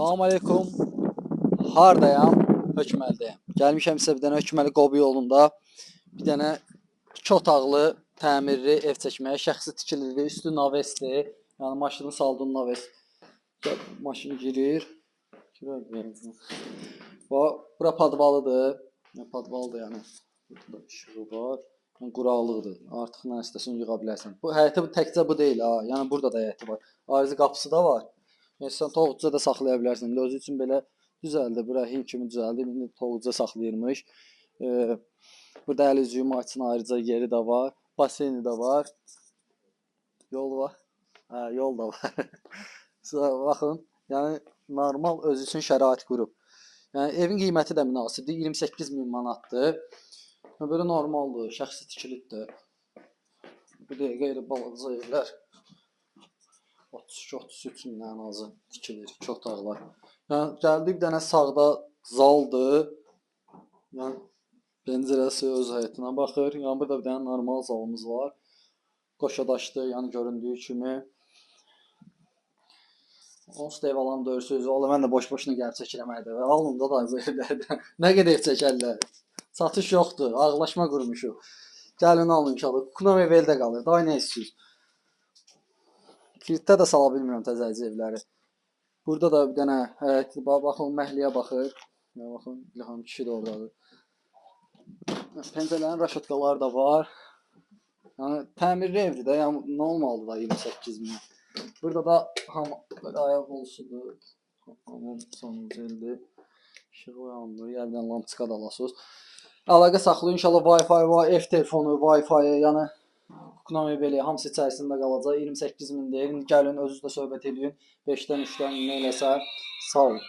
Salam aleykum. Hardayam? Hökməlidəyəm. Gəlmişəm sizə bir dənə Hökməli Qobu yolunda bir dənə iki otaqlı təmirli ev çəkməyə, şəxsi tikilili, üstü navesdir. Yəni maşını saldığın naves. Maşın girir. Və bura padvalıdır. Yəni padvaldır yəni. Burada işığı var. Yəni quraqlıqdır. Artıq nə istəsən yığa bilərsən. Bu həyəti bu təkcə bu deyil ha. Yəni burada da həyəti var. Ayrıca qapısı da var. Sən toğuca da saxlaya bilərsən. İndi özü üçün belə düzəldi. Bura hin kimi düzəldi. İndi toğuca saxlayırmış. Ee, burada əl üzüyü maçın ayrıca yeri də var. Baseyni də var. Yol var. Hə, yol da var. Sizə baxın. Yəni normal özü üçün şərait qurub. Yəni evin qiyməti də münasibdir. 28 min manatdır. Belə normaldır, şəxsi tikilidir. Bu da qeyri balaca evlər. 32-33 mindən azı tikilir, iki otaqlar. Yəni gəldi bir dənə sağda zaldır. Yəni pəncərəsi öz həyətinə baxır. Yəni burada bir dənə normal zalımız var. Qoşadaşdı, yəni göründüyü kimi. Onsuz da ev alan dörsüz. Valla mən də boş-boşuna gəlib çəkirəm hədə. Və alnımda da bu evlərdə. Nə qədər ev çəkərlər. Satış yoxdur. Ağlaşma qurmuşuq. Gəlin alın inşallah. Kunam ev eldə qalır. Daha nə istəyirsiniz? Kilitdə də sala bilmirəm təzəci evləri. Burada da bir dənə həyət, bax baxın məhliyə baxır. Baxın İlham kişi də ordadır. Pəncərələrin raşotkaları da var. Yəni təmirli evdir də, yəni normaldır da 28 min. Burada da ham ayaq olsudur. Hamam sonuncu ildir. İşığı yanmır. Yerdən lampçıqa da alasınız. Əlaqə saxlayın inşallah Wi-Fi var, ev telefonu, Wi-Fi, yəni Kunami belə hamısı içərisində qalacaq. 28 min. İndi Gəlin özünüz də söhbət eləyin. 5-dən 3-dən nə sağ olun.